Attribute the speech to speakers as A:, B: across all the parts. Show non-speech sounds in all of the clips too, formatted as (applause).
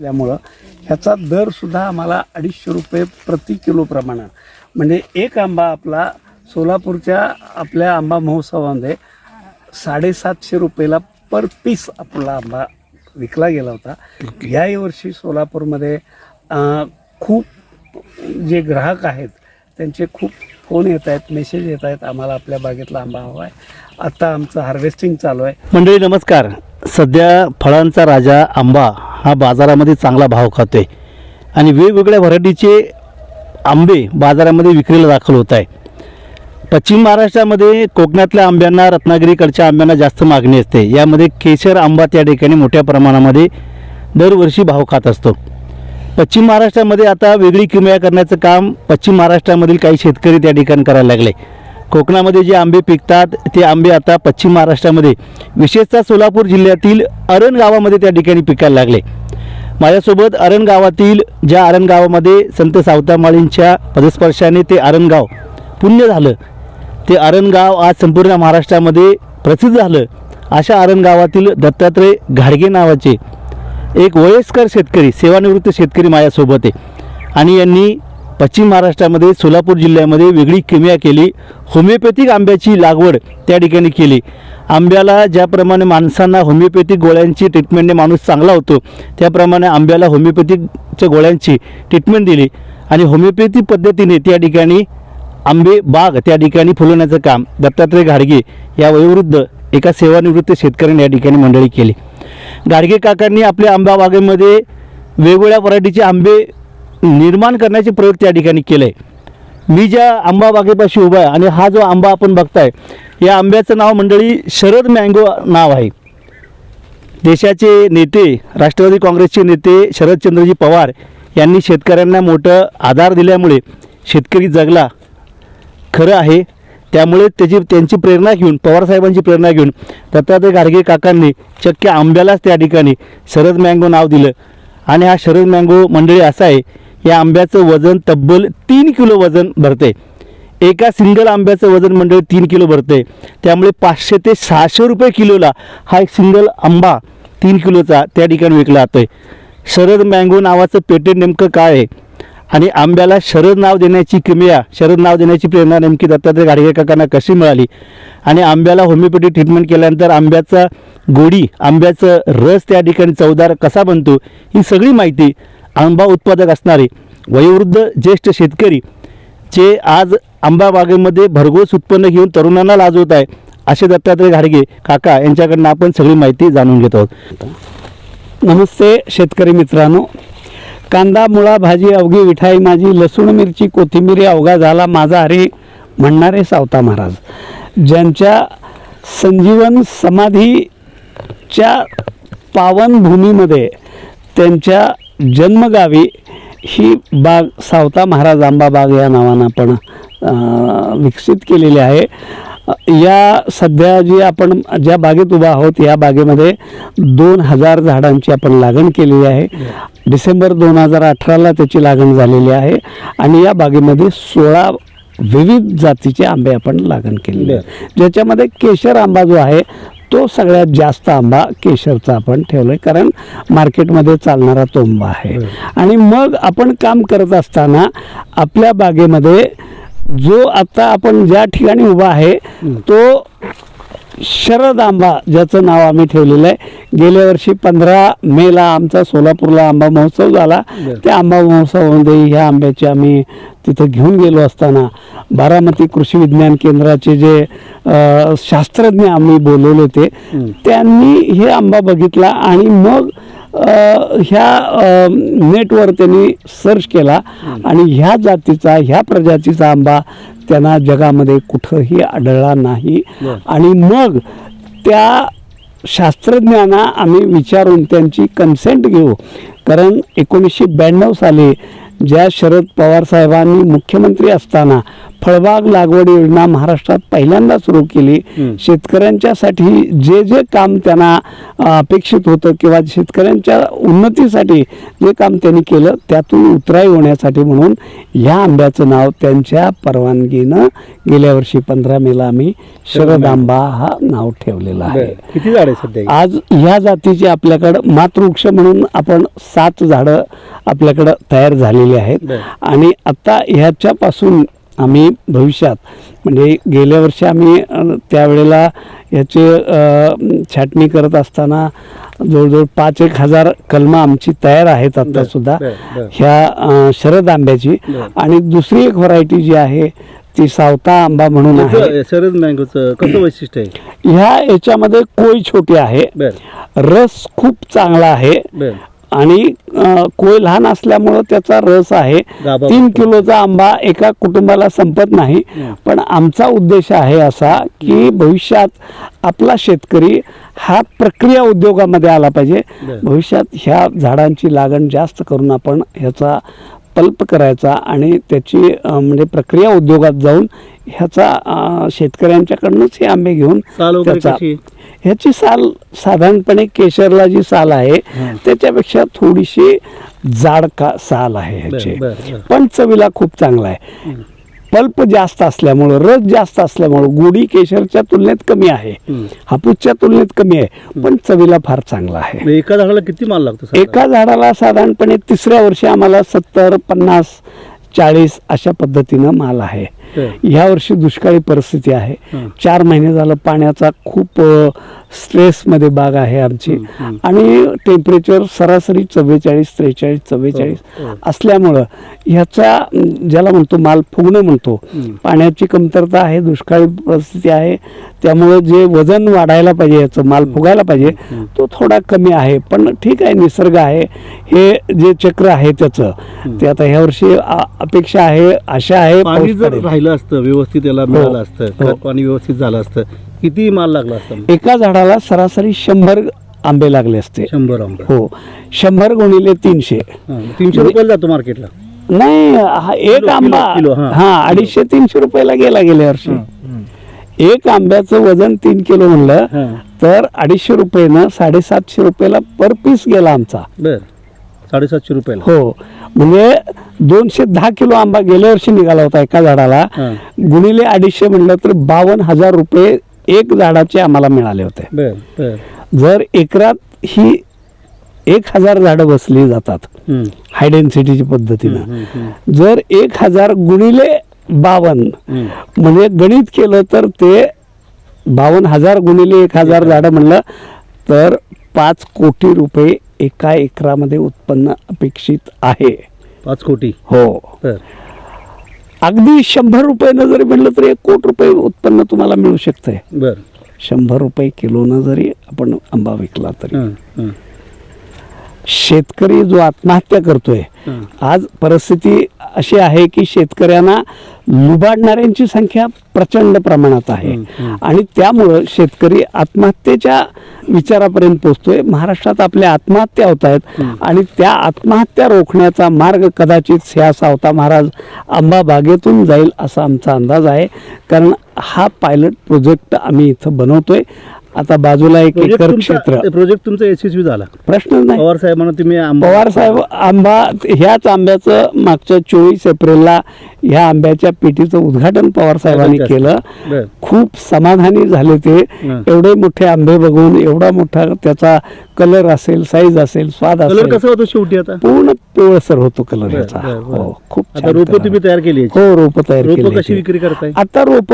A: असल्यामुळं ह्याचा दरसुद्धा आम्हाला अडीचशे रुपये प्रति किलो प्रमाणात म्हणजे एक आंबा आपला सोलापूरच्या आपल्या आंबा महोत्सवामध्ये साडेसातशे रुपयाला पर पीस आपला आंबा विकला गेला होता. याही वर्षी सोलापूरमध्ये खूप जे ग्राहक आहेत त्यांचे खूप फोन येत आहेत मेसेज येत आहेत आम्हाला आपल्या बागेतला आंबा हवा आहे. आता आमचं हार्वेस्टिंग चालू आहे.
B: मंडळी नमस्कार. सध्या फळांचा राजा आंबा हा बाजारामध्ये चांगला भाव खातो आहे आणि वेगवेगळ्या व्हरायटीचे आंबे बाजारामध्ये विक्रीला दाखल होत आहे. पश्चिम महाराष्ट्रामध्ये कोकणातल्या आंब्यांना रत्नागिरीकडच्या आंब्यांना जास्त मागणी असते. यामध्ये केशर आंबा त्या ठिकाणी मोठ्या प्रमाणामध्ये दरवर्षी भाव खात असतो. पश्चिम महाराष्ट्रामध्ये आता वेगळी किमया करण्याचं काम पश्चिम महाराष्ट्रामधील काही शेतकरी त्या ठिकाणी करायला लागले. कोकणामध्ये जे आंबे पिकतात ते आंबे आता पश्चिम महाराष्ट्रामध्ये विशेषतः सोलापूर जिल्ह्यातील अरण गावामध्ये त्या ठिकाणी पिकायला लागले. माझ्यासोबत अरण गावातील ज्या अरण गावामध्ये संत सावतामाळींच्या पदस्पर्शाने ते आरणगाव पुण्य झालं ते आरणगाव आज संपूर्ण महाराष्ट्रामध्ये प्रसिद्ध झालं. अशा अरण गावातील दत्तात्रय घाडगे नावाचे एक वयस्कर शेतकरी सेवानिवृत्त शेतकरी माझ्यासोबत आहे. आणि यांनी पश्चिम महाराष्ट्रामध्ये सोलापूर जिल्ह्यामध्ये वेगळी किमया केली. होमिओपॅथिक आंब्याची लागवड त्या ठिकाणी केली. आंब्याला ज्याप्रमाणे माणसांना होमिओपॅथिक गोळ्यांची ट्रीटमेंटने माणूस चांगला होतो त्याप्रमाणे आंब्याला होमिओपॅथिकच्या गोळ्यांची ट्रीटमेंट दिली. आणि होमिओपॅथिक पद्धतीने त्या ठिकाणी आंबे बाग त्या ठिकाणी फुलवण्याचं काम दत्तात्रय घाडगे या वयोवृद्ध एका सेवानिवृत्त शेतकऱ्याने या ठिकाणी मंडळी केली. गाडगे काकांनी आपल्या आंबा बागेमध्ये वेगवेगळ्या व्हरायटीचे आंबे निर्माण करण्याचे प्रयोग त्या ठिकाणी केले. मी ज्या आंबा बागेपाशी उभा आहे आणि हा जो आंबा आपण बघताय या आंब्याचं नाव मंडळी शरद मँगो नाव आहे. देशाचे नेते राष्ट्रवादी काँग्रेसचे नेते शरदचंद्रजी पवार यांनी शेतकऱ्यांना मोठं आधार दिल्यामुळे शेतकरी जगला. खरं आहे त्यामुळे त्याची त्यांची प्रेरणा घेऊन पवारसाहेबांची प्रेरणा घेऊन दत्तात्रय गाडगे काकांनी चक्क आंब्यालाच त्या ठिकाणी शरद मँगो नाव दिलं. आणि हा शरद मँगो मंडळी असा आहे या आंब्याचं वजन तब्बल तीन किलो वजन भरते. एका सिंगल आंब्याचं वजन मंडळी तीन किलो भरते. त्यामुळे पाचशे ते सहाशे रुपये किलोला हा एक सिंगल आंबा तीन किलोचा त्या ठिकाणी विकला जातोय. शरद मँगो नावाचं पेटेंट नेमकं काय आहे? आणि आंब्याला शरद नाव देण्याची किमया शरद नाव देण्याची प्रेरणा नेमकी दत्तात्रय गाडगे काकांना कशी मिळाली? आणि आंब्याला होमिओपॅथी ट्रीटमेंट केल्यानंतर आंब्याचा गोडी आंब्याचं रस त्या ठिकाणी चवदार कसा बनतो? ही सगळी माहिती आंबा उत्पादक असणारे वयोवृद्ध ज्येष्ठ शेतकरी जे आज आंबा बागेमध्ये भरघोस उत्पन्न घेऊन तरुणांना लाजवत आहे असे दत्तात्रय घाडगे काका यांच्याकडनं आपण सगळी माहिती जाणून घेत आहोत.
A: नमस्ते शेतकरी मित्रांनो. कांदा मुळा भाजी अवघी विठाई माझी लसूण मिरची कोथिंबीर अवघा झाला माझा अरे म्हणणारे सावता महाराज. ज्यांच्या संजीवन समाधीच्या पावनभूमीमध्ये त्यांच्या जन्मगावी ही बाग सावता महाराज आंबा बाग या नावानं आपण विकसित केलेली आहे. या सध्या जी आपण ज्या बागेत उभा आहोत या बागेमध्ये दोन हजार झाडांची आपण लागण केलेली आहे. डिसेंबर दोन हजार अठराला त्याची लागण झालेली आहे आणि या बागेमध्ये सोळा विविध जातीचे आंबे आपण लागण केलेले आहे ज्याच्यामध्ये केशर आंबा जो आहे तो सगळ्यात जास्त आंबा केशरचा आपण ठेवलाय कारण मार्केटमध्ये चालणारा तो आंबा आहे. आणि मग आपण काम करत असताना आपल्या बागेमध्ये जो आता आपण ज्या ठिकाणी उभा आहे तो शरद आंबा ज्याचं नाव आम्ही ठेवलेलं आहे. गेल्या वर्षी पंधरा मेला आमचा सोलापूरला आंबा महोत्सव झाला. त्या आंबा महोत्सवामध्ये ह्या आंब्याचे आम्ही तिथं घेऊन गेलो असताना बारामती कृषी विज्ञान केंद्राचे जे शास्त्रज्ञ आम्ही बोलवले होते त्यांनी हे आंबा बघितला आणि मग ह्या नेटवर त्यांनी सर्च केला आणि ह्या जातीचा ह्या प्रजातीचा आंबा त्यांना जगामध्ये कुठंही आढळला नाही. आणि मग त्या शास्त्रज्ञांना आम्ही विचारून त्यांची कन्सेंट घेऊ. कारण एकोणीसशे ब्याण्णव साली ज्या शरद पवार साहेबांनी मुख्यमंत्री असताना फळबाग लागवड योजना महाराष्ट्रात पहिल्यांदा सुरू केली. शेतकऱ्यांच्यासाठी जे जे काम त्यांना अपेक्षित होतं किंवा शेतकऱ्यांच्या उन्नतीसाठी जे काम त्यांनी केलं त्यातून उतराई होण्यासाठी म्हणून ह्या आंब्याचं नाव त्यांच्या परवानगीनं गेल्या वर्षी पंधरा मेला आम्ही शरद आंबा हा नाव ठेवलेलं आहे.
B: किती झाड सध्या
A: आज ह्या जातीचे आपल्याकडं मातृवृक्ष म्हणून आपण सात झाडं आपल्याकडं तयार झालेली आहेत.
B: बरं.
A: आणि आता ह्याच्यापासून आम्ही भविष्यात म्हणजे गेल्या वर्षी आम्ही त्यावेळेला याचे छाटणी करत असताना जवळजवळ पाच एक हजार कलमं आमची तयार आहेत आता
B: बरं,
A: सुद्धा
B: बरं, बरं.
A: ह्या शरद आंब्याची. आणि दुसरी एक व्हरायटी जी आहे ती सावता आंबा म्हणून आहे.
B: शरद मँगोचं कसं (clears throat) वैशिष्ट्य आहे?
A: ह्या याच्यामध्ये कोय छोटी आहे. रस खूप चांगला आहे. आणि कोय लहान असल्यामुळं त्याचा रस आहे तीन. किलोचा आंबा एका कुटुंबाला संपत नाही. पण आमचा उद्देश आहे असा की भविष्यात आपला शेतकरी हा प्रक्रिया उद्योगामध्ये आला पाहिजे. भविष्यात ह्या झाडांची लागण जास्त करून आपण ह्याचा पल्प करायचा आणि त्याची म्हणजे प्रक्रिया उद्योगात जाऊन ह्याचा शेतकऱ्यांच्याकडनंच हे आंबे घेऊन त्याचा- ह्याची साल साधारणपणे केशरला जी साल आहे. त्याच्यापेक्षा थोडीशी जाड का साल आहे ह्याची. पण चवीला खूप चांगला आहे. पल्प जास्त असल्यामुळं रस जास्त असल्यामुळं गोडी केशरच्या तुलनेत कमी आहे. हापूसच्या तुलनेत कमी आहे पण चवीला फार चांगला आहे
B: एका झाडाला किती माल लागतो?
A: एका झाडाला साधारणपणे तिसऱ्या वर्षी आम्हाला सत्तर पन्नास चाळीस अशा पद्धतीनं माल आहे. ह्या वर्षी दुष्काळी परिस्थिती आहे. चार महिने झालं पाण्याचा खूप स्ट्रेसमध्ये बाग आहे आमची. आणि टेम्परेचर सरासरी चव्वेचाळीस त्रेचाळीस चव्वेचाळीस. असल्यामुळं ह्याचा ज्याला म्हणतो माल फुगणं म्हणतो. पाण्याची कमतरता आहे दुष्काळी परिस्थिती आहे त्यामुळं जे वजन वाढायला पाहिजे याचं माल फुगायला पाहिजे. तो थोडा कमी आहे पण ठीक आहे निसर्ग आहे हे जे चक्र आहे त्याचं ते आता ह्या वर्षी अपेक्षा आहे आशा आहे
B: राहिलं असतं व्यवस्थित त्याला मिळालं असतं
A: हो.
B: खत पाणी व्यवस्थित झालं असतं किती माल लागला असता?
A: एका झाडाला सरासरी शंभर आंबे लागले असते.
B: शंभर आंबे.
A: हो. शंभर गुणिले तीनशे.
B: हां, तीनशे रुपयाला जातो मार्केटला.
A: नाही हा एक आंबा
B: हा.
A: हा अडीचशे तीनशे रुपयाला गेला गेल्या वर्षी. एक आंब्याचं वजन तीन किलो म्हणलं
B: हां.
A: तर अडीचशे रुपयेनं साडेसातशे रुपयाला पर पीस गेला आमचा.
B: बर. साडेसातशे रुपयाला.
A: हो. म्हणजे दोनशे दहा किलो आंबा गेल्या वर्षी निघाला होता एका झाडाला. गुणिले अडीचशे म्हणलं तर बावन्न हजार रुपये एक झाडाचे आम्हाला मिळाले होते. जर एकरात ही एक हजार झाडं बसली जातात. हाय डेन्सिटीची पद्धतीनं. जर एक हजार गुणिले बावन्न. म्हणजे गणित केलं तर ते बावन्न हजार गुणिले एक हजार. झाडं म्हणलं तर पाच कोटी रुपये एका एकरामध्ये उत्पन्न अपेक्षित आहे.
B: पाच कोटी.
A: हो.
B: बर.
A: अगदी शंभर रुपयानं जरी म्हणलं तरी एक कोटी रुपये उत्पन्न तुम्हाला मिळू शकतंय.
B: बर.
A: शंभर रुपये किलोनं जरी आपण आंबा विकला तरी.
B: हां, हां,
A: शेतकरी जो आत्महत्या करतोय. आज परिस्थिती अशी आहे की शेतकऱ्यांना लुबाडणाऱ्यांची संख्या प्रचंड प्रमाणात आहे. आणि त्यामुळं शेतकरी आत्महत्येच्या विचारापर्यंत पोहोचतोय महाराष्ट्रात आपल्या आत्महत्या होत आहेत. आणि त्या आत्महत्या रोखण्याचा मार्ग कदाचित ह्या सावता महाराज आंबा बागेतून जाईल असा आमचा अंदाज आहे कारण हा पायलट प्रोजेक्ट आम्ही इथं बनवतोय आता बाजूला एक
B: प्रोजेक्ट
A: एकर
B: तुमचा
A: क्षेत्र.
B: प्रोजेक्ट तुमचा यशस्वी झाला.
A: प्रश्नच नाही.
B: पवार साहेबांना तुम्ही आंबा-
A: पवार साहेब आंबा ह्याच आंब्याचं मागच्या चोवीस एप्रिलला ह्या आंब्याच्या पेटीचं उद्घाटन पवार साहेबांनी
B: बर.
A: केलं. खूप समाधानी झाले ते.
B: हं.
A: एवढे मोठे आंबे बघून एवढा मोठा त्याचा कलर असेल साईज असेल स्वाद
B: कलर
A: असेल.
B: कसा होतो शेवटी आता?
A: पूर्ण पिवळसर होतो कलर
B: बर,
A: याचा.
B: बर, बर.
A: हो खूप
B: आता
A: छान
B: रोपं
A: color.
B: तुम्ही तयार केली याची?
A: हो रोप तयार
B: रोपं
A: केली
B: कशी विक्री करताय?
A: आता रोप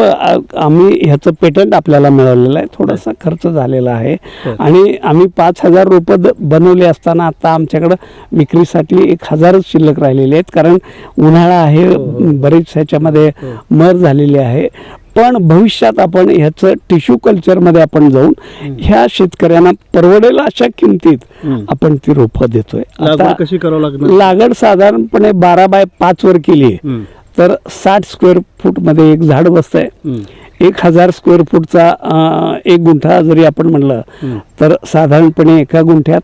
A: आम्ही ह्याचं पेटंट आपल्याला मिळवलेलं आहे. थोडासा खर्च झालेला आहे.
B: बर.
A: आणि आम्ही पाच हजार रोपं बनवले असताना आता आमच्याकडं विक्रीसाठी एक हजारच शिल्लक राहिलेले आहेत. कारण उन्हाळा आहे
B: हो, हो.
A: बरेच ह्याच्यामध्ये
B: हो.
A: मर झालेली आहे. पण भविष्यात आपण ह्याचं टिश्यू कल्चरमध्ये आपण जाऊन ह्या शेतकऱ्यांना परवडेल अशा किमतीत. आपण ती रोपं देतोय.
B: लागवड कशी करावं लागणार?
A: लागड साधारणपणे बारा बाय पाच वर केली तर साठ स्क्वेअर फूटमध्ये एक झाड बसतंय. एक हजार स्क्वेअर फूटचा एक गुंठा जरी आपण म्हणलं. तर साधारणपणे एका गुंठ्यात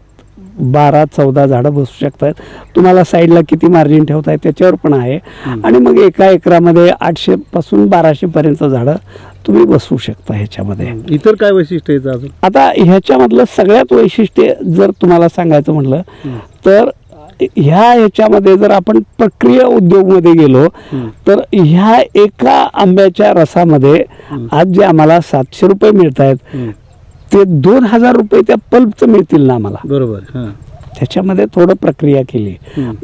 A: बारा चौदा झाडं बसू शकतात. तुम्हाला साईडला किती मार्जिन ठेवताय त्याच्यावर पण आहे. आणि मग एका एकरामध्ये आठशे पासून बाराशे पर्यंत झाडं तुम्ही बसवू शकता ह्याच्यामध्ये.
B: इतर काय वैशिष्ट्य आहे
A: आता ह्याच्यामधलं सगळ्यात वैशिष्ट्य जर तुम्हाला सांगायचं म्हटलं तर ह्या ह्याच्यामध्ये जर आपण प्रक्रिया उद्योगमध्ये गेलो तर ह्या एका आंब्याच्या रसामध्ये आज जे आम्हाला सातशे रुपये मिळत आहेत ते दोन हजार रुपये त्या पल्पचं मिळतील ना आम्हाला.
B: बरोबर हां.
A: त्याच्यामध्ये थोडं प्रक्रिया केली.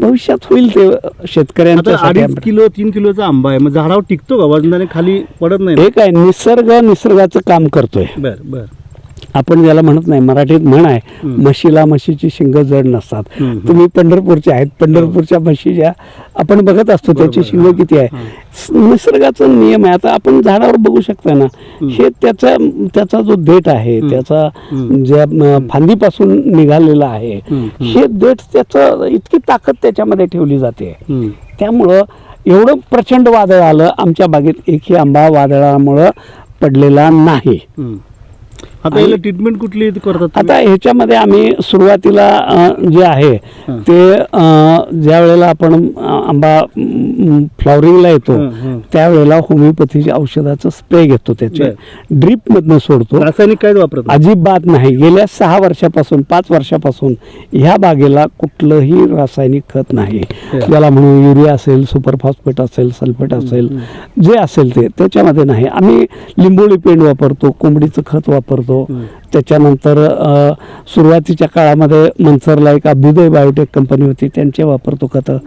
A: भविष्यात होईल ते
B: अडीच किलो तीन किलोचा आंबा आहे. मग झाडावर टिकतो का? वजनाने खाली पडत नाही?
A: एक आहे निसर्ग निसर्गाचं काम करतोय.
B: बर बर.
A: आपण ज्याला म्हणत नाही मराठीत म्हण आहे. म्हशीला म्हशीची शिंग जड नसतात. तुम्ही पंढरपूरचे आहेत पंढरपूरच्या म्हशी ज्या आपण बघत असतो त्याची शिंग. किती आहे निसर्गाचा नियम आहे आता आपण झाडावर बघू शकता ना हे त्याचा त्याचा जो देठ आहे त्याचा. ज्या फांदीपासून निघालेला आहे. हे देठ त्याचं इतकी ताकद त्याच्यामध्ये ठेवली जाते. त्यामुळं एवढं प्रचंड वादळ आलं आमच्या बागेत एकही आंबा वादळामुळं पडलेला नाही.
B: आता याला ट्रीटमेंट कुठली करतात?
A: आता ह्याच्यामध्ये आम्ही सुरुवातीला जे आहे. ते ज्या वेळेला आपण आंबा फ्लॉवरिंगला येतो. त्यावेळेला होमिओपॅथीच्या औषधाचं स्प्रे घेतो त्याचे ड्रीप मधनं सोडतो
B: रासायनिक काय वापरत?
A: अजिबात नाही गेल्या सहा वर्षापासून पाच वर्षापासून ह्या बागेला कुठलंही रासायनिक खत नाही. ज्याला म्हणून युरिया असेल सुपर फॉस्फेट असेल सल्फेट असेल जे असेल ते त्याच्यामध्ये नाही आम्ही लिंबोळी पेंड वापरतो कोंबडीचं खत वापरतो
B: हं.
A: त्याच्यानंतर सुरुवातीच्या काळामध्ये मनसरला एक अभ्युदय बायोटेक कंपनी होती त्यांचे वापरतो खतं.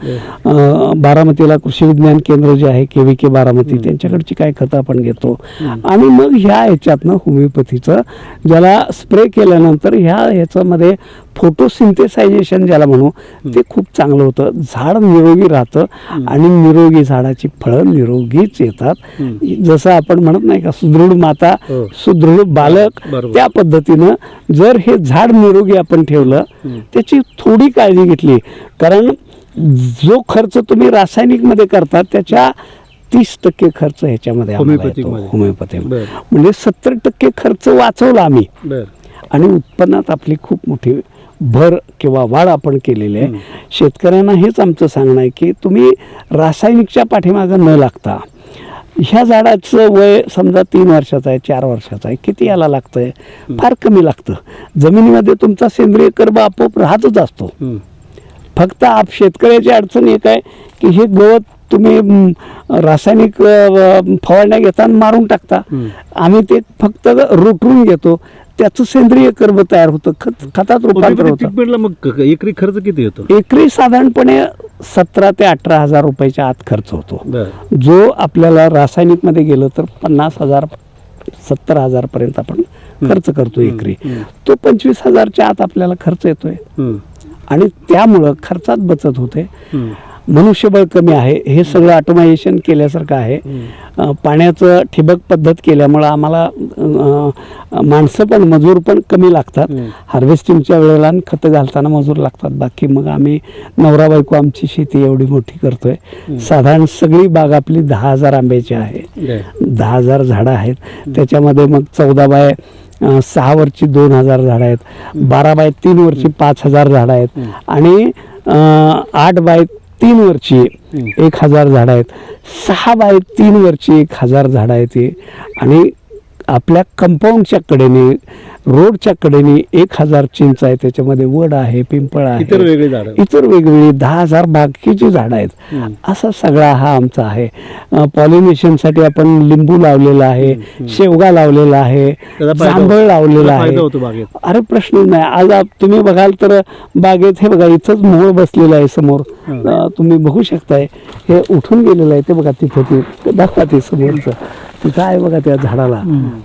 A: बारामतीला कृषी विज्ञान केंद्र जे आहे के व्ही के बारामती त्यांच्याकडची काय खतं आपण घेतो. आणि मग ह्या ह्याच्यातनं होमिओपॅथीचं ज्याला स्प्रे केल्यानंतर ह्या ह्याच्यामध्ये फोटोसिंथेसायझेशन ज्याला म्हणू ते खूप चांगलं होतं. झाड निरोगी राहतं आणि निरोगी झाडाची फळं निरोगीच येतात. जसं आपण म्हणत नाही का सुदृढ माता
B: हो.
A: सुदृढ बालक. त्या पद्धतीनं जर हे झाड निरोगी आपण ठेवलं त्याची थोडी काळजी घेतली. कारण जो खर्च तुम्ही रासायनिकमध्ये करता त्याच्या तीस टक्के खर्च ह्याच्यामध्ये
B: बरं.
A: म्हणजे सत्तर टक्के खर्च वाचवला आम्ही. आणि उत्पन्नात आपली खूप मोठी भर किंवा वाढ आपण केलेली आहे. शेतकऱ्यांना हेच आमचं सांगणं आहे की तुम्ही रासायनिकच्या पाठीमागं न लागता ह्या झाडाचं वय समजा तीन वर्षाचं आहे चार वर्षाचं आहे किती याला लागतंय? फार कमी लागतं. जमिनीमध्ये तुमचा सेंद्रिय कर्ब आपोआप राहतच असतो. फक्त आप शेतकऱ्याची अडचण एक आहे की हे गवत तुम्ही रासायनिक फवारण्या घेताना मारून टाकता. आम्ही ते फक्त रोटून घेतो. त्याचं सेंद्रिय कर्ब तयार होतं. खत खतात रूपांतर होतं.
B: मग एकरी खर्च किती येतो?
A: एकरी साधारणपणे सतरा ते अठरा हजार रुपयाच्या आत खर्च होतो. जो आपल्याला रासायनिकमध्ये गेलं तर पन्नास हजार सत्तर हजार पर्यंत आपण खर्च करतो एकरी. तो पंचवीस हजारच्या आत आपल्याला खर्च येतोय. आणि त्यामुळं खर्चात बचत होते. मनुष्यबळ कमी आहे हे सगळं ऑटोमायझेशन केल्यासारखं आहे. पाण्याचं ठिबक पद्धत केल्यामुळं आम्हाला माणसं पण मजूर पण कमी लागतात. हार्वेस्टिंगच्या वेळेला खतं घालताना मजूर लागतात. बाकी मग आम्ही नवरा बायको आमची शेती एवढी मोठी करतोय. साधारण सगळी बाग आपली दहा हजार आंब्याची आहे. दहा हजार झाडं आहेत. त्याच्यामध्ये मग चौदा बाय सहा वरची दोन हजार झाडं आहेत. बारा बाय तीन वरची पाच हजार झाडं आहेत. आणि आठ बाय तीन वरची एक हजार झाडं आहेत सहा बाय तीन वरची एक हजार झाडं आहेत. आणि आपल्या कंपाऊंडच्या कडेने रोडच्या कडेने एक हजार चिंच आहे त्याच्यामध्ये वड आहे पिंपळ आहे.
B: इतर वेगळी झाडं.
A: इतर वेगवेगळी दहा हजार बाकीची झाडं आहेत. असा सगळा हा आमचा आहे. पॉलिनेशनसाठी आपण लिंबू लावलेला आहे शेवगा लावलेला आहे जांभळ. लावलेला आहे. अरे प्रश्न नाही. आज तुम्ही बघाल तर बागेत हे बघा इथंच मोहोळ बसलेला आहे समोर. तुम्ही बघू शकताय. हे उठून गेलेलं आहे ते बघा तिथं ते. दाखवा ते समोरचं. तिथं आहे बघा त्या झाडाला.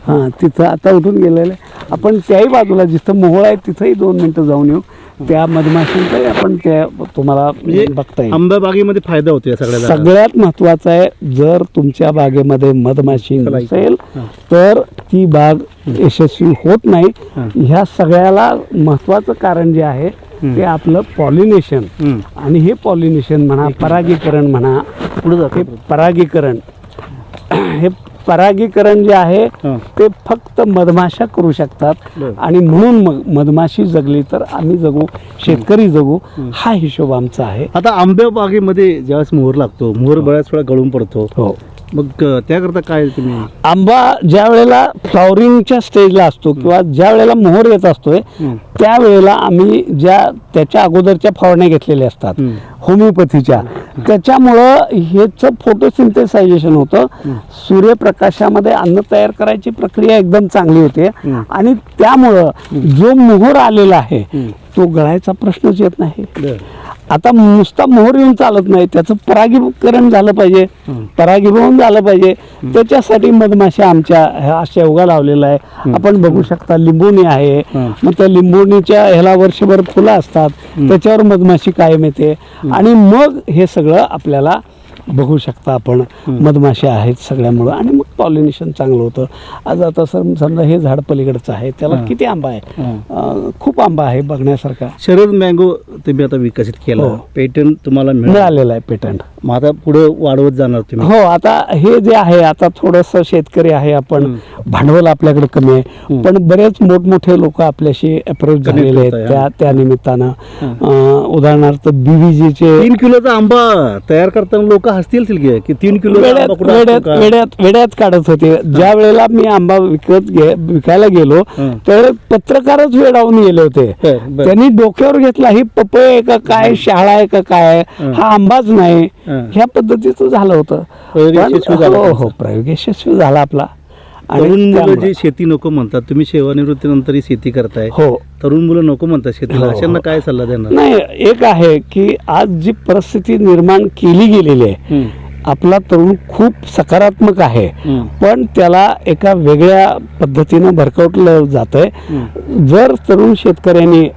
A: हा तिथं आता उठून गेलेलं. आहे आपण त्याही बाजूला जिथं मोहोळ आहे तिथंही दोन मिनिटं जाऊन येऊ. त्या मधमाशांचाही आपण त्या तुम्हाला बघता येईल
B: आंबा बागेमध्ये फायदा होतो या सगळ्या झाडांचा.
A: सगळ्यात महत्वाचं आहे जर तुमच्या बागेमध्ये मधमाशी. नसेल तर ती बाग यशस्वी होत नाही. ह्या सगळ्याला महत्वाचं कारण जे आहे ते आपलं पॉलिनेशन. आणि हे पॉलिनेशन म्हणा परागीकरण म्हणा पुढे जाते. परागीकरण. हे परागीकरण जे आहे
B: हं.
A: ते फक्त मधमाशा करू शकतात. आणि म्हणून मग मधमाशी जगली तर आम्ही जगू शेतकरी जगू हा हिशोब आमचा आहे.
B: आता आंब्या बागेमध्ये ज्यावेळेस मोहर लागतो मोहर बऱ्याच वेळा गळून पडतो.
A: हो.
B: मग त्याकरता काय तुम्ही
A: आंबा ज्या वेळेला फ्लॉवरिंगच्या स्टेजला असतो किंवा ज्या वेळेला मोहर येत असतोय. त्यावेळेला आम्ही ज्या त्याच्या अगोदरच्या फवारण्या घेतलेल्या असतात. होमिओपॅथीच्या त्याच्यामुळं ह्याचं फोटोसिंथेसायझेशन होतं सूर्यप्रकाशामध्ये अन्न तयार करायची प्रक्रिया एकदम चांगली होते. आणि त्यामुळं जो मोहर आलेला आहे. तो गळायचा प्रश्नच येत नाही. आता नुसता मोहर येऊन चालत नाही. त्याचं परागीकरण झालं पाहिजे. परागीभवन झालं पाहिजे. त्याच्यासाठी मधमाशा आमच्या शेवगा लावलेला आहे आपण बघू शकता लिंबोणी आहे. मग त्या लिंबोणीच्या ह्याला वर्षभर फुलं असतात. त्याच्यावर मधमाशी कायम येते. आणि मग हे सगळं आपल्याला बघू शकता आपण. मधमाशा आहेत सगळ्यामुळं. आणि मग पॉलिनेशन चांगलं होतं. आज आता सर समजा हे झाड पलीकडचं आहे त्याला
B: हं.
A: किती आंबा आहे?
B: हं.
A: खूप आंबा आहे बघण्यासारखा.
B: शरद मँगो तुम्ही आता विकसित केला.
A: हो.
B: पेटंट तुम्हाला मिळालं.
A: मिळालेला आहे पेटंट
B: मग आता पुढे वाढवत जाणार तुम्ही.
A: हो आता हे जे आहे आता थोडस शेतकरी आहे आपण. भांडवल आपल्याकडे कमी आहे.
B: हं.
A: पण बरेच मोठमोठे लोक आपल्याशी अप्रोच झालेले आहेत
B: होत आहे,
A: त्या त्या निमित्तानं.
B: हं.
A: उदाहरणार्थ बीव्हीजीचे
B: तीन किलोचा आंबा तयार करताना लोक हसतील की की तीन किलो
A: वेड्यात वेड्यात वेड्यात वेड्यात काढत होते ज्या वेळेला मी आंबा विकत घे विकायला गेलो
B: हं.
A: त्यावेळेस पत्रकारच वेडावून गेले होते
B: बर, बर.
A: त्यांनी डोक्यावर घेतला ही पपई आहे का काय शहाळा आहे का काय
B: हं.
A: हा आंबाच नाही
B: हं.
A: ह्या पद्धतीचं झालं होतं
B: प्रयोग
A: पण-
B: यशस्वी झाला
A: हो
B: तुमचा.
A: हो प्रयोग यशस्वी झाला आपला
B: तरुण मुलं जी शेती नको म्हणतात तुम्ही सेवानिवृत्तीनंतर ही शेती करताय
A: हो
B: तरुण मुलं नको म्हणतात शेतीला
A: हो,
B: अशांना. काय सल्ला देणार
A: नाही एक आहे की आज जी परिस्थिती निर्माण केली गेलेली आहे. आपला तरुण खूप सकारात्मक आहे. पण त्याला एका वेगळ्या पद्धतीनं भरकवटलं जात आहे जर तरुण शेतकऱ्यांनी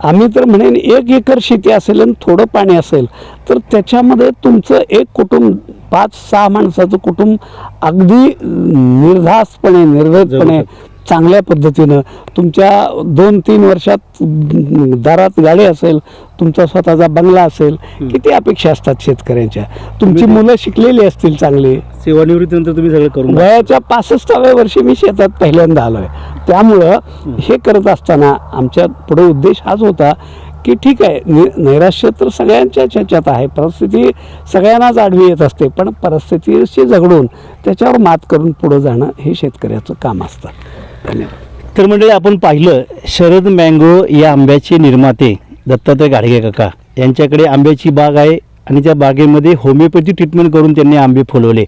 A: आम्ही तर म्हणेन एक एकर शेती असेल आणि थोडं पाणी असेल तर त्याच्यामध्ये तुमचं एक कुटुंब पाच सहा माणसाचं कुटुंब अगदी निर्धासपणे निर्भयपणे चांगल्या पद्धतीनं तुमच्या दोन तीन वर्षात दारात गाडी असेल तुमचा स्वतःचा बंगला असेल किती अपेक्षा असतात शेतकऱ्यांच्या? तुमची मुलं शिकलेली असतील चांगली.
B: सेवानिवृत्तीनंतर तुम्ही सगळं करून टाका.
A: वयाच्या पासष्टाव्या वर्षी मी शेतात पहिल्यांदा आलोय. त्यामुळं हे करत असताना आमच्या पुढे उद्देश हाच होता की ठीक आहे नि- नैराश्य तर सगळ्यांच्याच ह्याच्यात आहे. परिस्थिती सगळ्यांनाच आडवी येत असते पण परिस्थितीशी झगडून त्याच्यावर मात करून पुढे जाणं हे शेतकऱ्याचं काम असतं. धन्यवाद.
B: तर मंडळी आपण पाहिलं शरद मँगो या आंब्याचे निर्माते दत्तात्रय गाडगे काका. यांच्याकडे आंब्याची बाग आहे आणि त्या बागेमध्ये होमिओपॅथी ट्रीटमेंट करून त्यांनी आंबे फुलवले.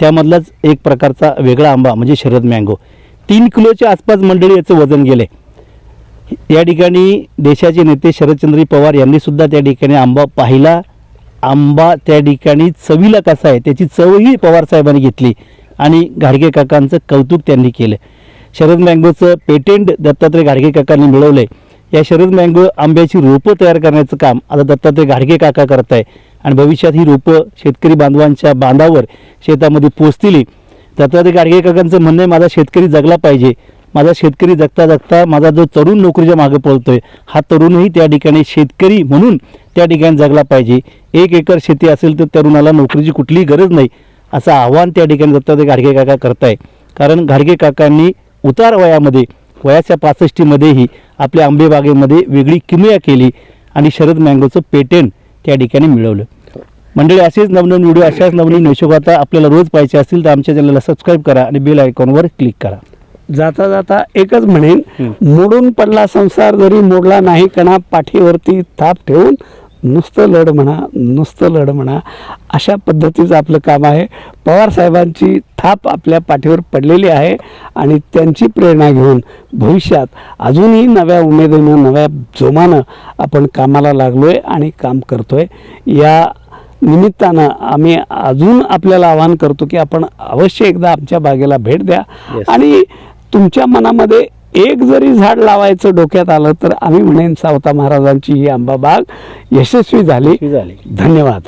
B: त्यामधलाच एक प्रकारचा वेगळा आंबा म्हणजे शरद मँगो. तीन किलोच्या आसपास मंडळी याचं वजन गेले या ठिकाणी देशाचे नेते शरदचंद्र पवार यांनीसुद्धा त्या ठिकाणी आंबा पाहिला. आंबा त्या ठिकाणी चवीला कसा आहे त्याची चवही पवार साहेबांनी घेतली आणि घाडगे काकांचं कौतुक त्यांनी केलं. शरद मँगोचं पेटेंट दत्तात्रय घाडगे काकांनी मिळवलं आहे या शरद मँगो आंब्याची रोपं तयार करण्याचं काम आता दत्तात्रय घाडगे काका करत आहे आणि भविष्यात ही रोपं शेतकरी बांधवांच्या बांधावर शेतामध्ये पोचतील. दत्तात्रय गाडगे काकांचं म्हणणं आहे माझा शेतकरी जगला पाहिजे. माझा शेतकरी जगता जगता माझा जो तरुण नोकरीच्या मागे पळतोय हा तरुणही त्या ठिकाणी शेतकरी म्हणून त्या ठिकाणी जगला पाहिजे. एक एकर शेती असेल तर तरुणाला नोकरीची कुठलीही गरज नाही असं आव्हान त्या ठिकाणी दत्तात्रय गाडगे काका करताय. कारण गाडगे काकांनी उतार वयामध्ये वयाच्या पासष्टीमध्येही आपल्या आंबेबागेमध्ये वेगळी किमया केली आणि शरद मँगोचं पेटेंट त्या ठिकाणी मिळवलं मंडळी असेच नवनवीन व्हिडिओ अशाच नवनवीन यशोगाथा आपल्याला रोज पाहिजे असतील तर आमच्या चॅनलला सबस्क्राईब करा आणि बेल आयकॉनवर क्लिक करा
A: जाता जाता एकच म्हणेन. मोडून पडला संसार जरी मोडला नाही कणा पाठीवरती थाप ठेवून नुसतं लढ म्हणा नुसतं लढ म्हणा अशा पद्धतीचं आपलं काम आहे. पवार साहेबांची थाप आपल्या पाठीवर पडलेली आहे आणि त्यांची प्रेरणा घेऊन भविष्यात अजूनही नव्या उमेदीनं नव्या जोमानं आपण कामाला लागलोय आणि काम करतोय. या निमित्तानं आम्ही अजून आपल्याला आवाहन करतो की आपण अवश्य एकदा आमच्या बागेला भेट द्या.
B: Yes.
A: आणि तुमच्या मनामध्ये एक जरी झाड लावायचं डोक्यात आलं तर आम्ही म्हणेन सावता महाराजांची ही आंबा बाग यशस्वी झाली.
B: झाली.
A: धन्यवाद.